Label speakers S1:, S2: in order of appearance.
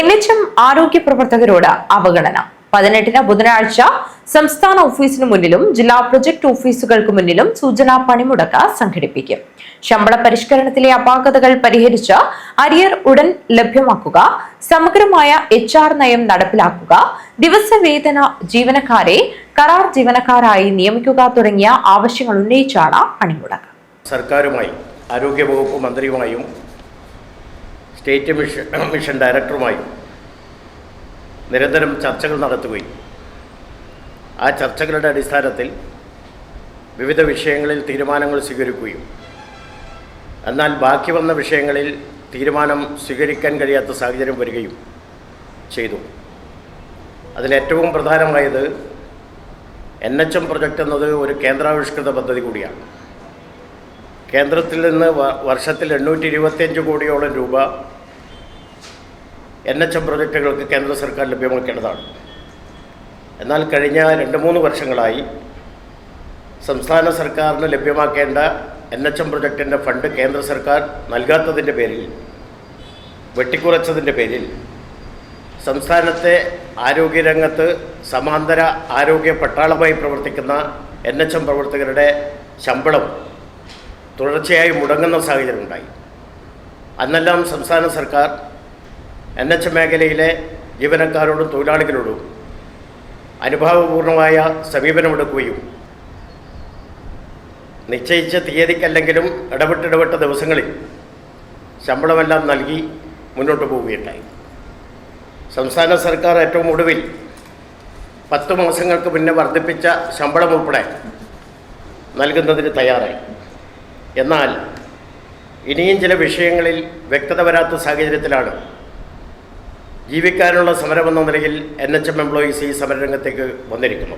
S1: N H M ആരോഗ്യ പ്രവർത്തകരോട് അവഗണന. പതിനെട്ടിന് ബുധനാഴ്ച സംസ്ഥാന ഓഫീസിനു മുന്നിലും ജില്ലാ പ്രൊജക്ട് ഓഫീസുകൾക്ക് മുന്നിലും സൂചനാ പണിമുടക്ക് സംഘടിപ്പിക്കും. ശമ്പള പരിഷ്കരണത്തിലെ അപാകതകൾ പരിഹരിച്ച് അരിയർ ഉടൻ ലഭ്യമാക്കുക സമഗ്രമായ എച്ച് ആർ നയം നടപ്പിലാക്കുക ദിവസവേതന ജീവനക്കാരെ കരാർ ജീവനക്കാരായി നിയമിക്കുക തുടങ്ങിയ ആവശ്യങ്ങൾ ഉന്നയിച്ചാണ് പണിമുടക്ക്.
S2: സർക്കാരുമായി ആരോഗ്യവകുപ്പ് മന്ത്രിയുമായും സ്റ്റേറ്റ് മിഷൻ മിഷൻ ഡയറക്ടറുമായി നിരന്തരം ചർച്ചകൾ നടത്തുകയും ആ ചർച്ചകളുടെ അടിസ്ഥാനത്തിൽ വിവിധ വിഷയങ്ങളിൽ തീരുമാനങ്ങൾ സ്വീകരിക്കുകയും. എന്നാൽ ബാക്കി വന്ന വിഷയങ്ങളിൽ തീരുമാനം സ്വീകരിക്കാൻ കഴിയാത്ത സാഹചര്യം വരികയും ചെയ്തു. അതിലേറ്റവും പ്രധാനമായത് എൻ എച്ച് എം പ്രൊജക്റ്റ് എന്നത് ഒരു കേന്ദ്രാവിഷ്കൃത പദ്ധതി കൂടിയാണ്. കേന്ദ്രത്തിൽ നിന്ന് വർഷത്തിൽ എണ്ണൂറ്റി ഇരുപത്തിയഞ്ച് കോടിയോളം രൂപ എൻ എച്ച് എം പ്രൊജക്റ്റുകൾക്ക് കേന്ദ്ര സർക്കാർ ലഭ്യമാക്കേണ്ടതാണ്. എന്നാൽ കഴിഞ്ഞ രണ്ട് മൂന്ന് വർഷങ്ങളായി സംസ്ഥാന സർക്കാരിന് ലഭ്യമാക്കേണ്ട എൻ എച്ച് എം പ്രൊജക്റ്റിന്റെ ഫണ്ട് കേന്ദ്ര സർക്കാർ നൽകാത്തതിന്റെ പേരിൽ വെട്ടിക്കുറച്ചതിന്റെ പേരിൽ സംസ്ഥാനത്തെ ആരോഗ്യരംഗത്ത് സമാന്തര ആരോഗ്യ പട്ടാളമായി പ്രവർത്തിക്കുന്ന എൻ എച്ച് എം പ്രവർത്തകരുടെ ശമ്പളം തുടർച്ചയായി മുടങ്ങുന്ന സാഹചര്യമുണ്ടായി. അന്നെല്ലാം സംസ്ഥാന സർക്കാർ എൻ എച്ച് മേഖലയിലെ ജീവനക്കാരോടും തൊഴിലാളികളോടും അനുഭാവപൂർണമായ സമീപനമെടുക്കുകയും നിശ്ചയിച്ച തീയതിക്കല്ലെങ്കിലും ഇടവിട്ടിടവിട്ട ദിവസങ്ങളിൽ ശമ്പളമെല്ലാം നൽകി മുന്നോട്ട് പോവുകയുണ്ടായി. സംസ്ഥാന സർക്കാർ ഏറ്റവും ഒടുവിൽ പത്ത് മാസങ്ങൾക്ക് മുന്നേ വർദ്ധിപ്പിച്ച ശമ്പളം ഉൾപ്പെടെ നൽകുന്നതിന് തയ്യാറായി. എന്നാൽ ഇനിയും ചില വിഷയങ്ങളിൽ വ്യക്തത വരാത്ത സാഹചര്യത്തിലാണ് ജീവിക്കാനുള്ള സമരമെന്ന നിലയിൽ എൻ എച്ച് എം എംപ്ലോയീസ് ഈ സമരരംഗത്തേക്ക് വന്നിരിക്കുന്നു.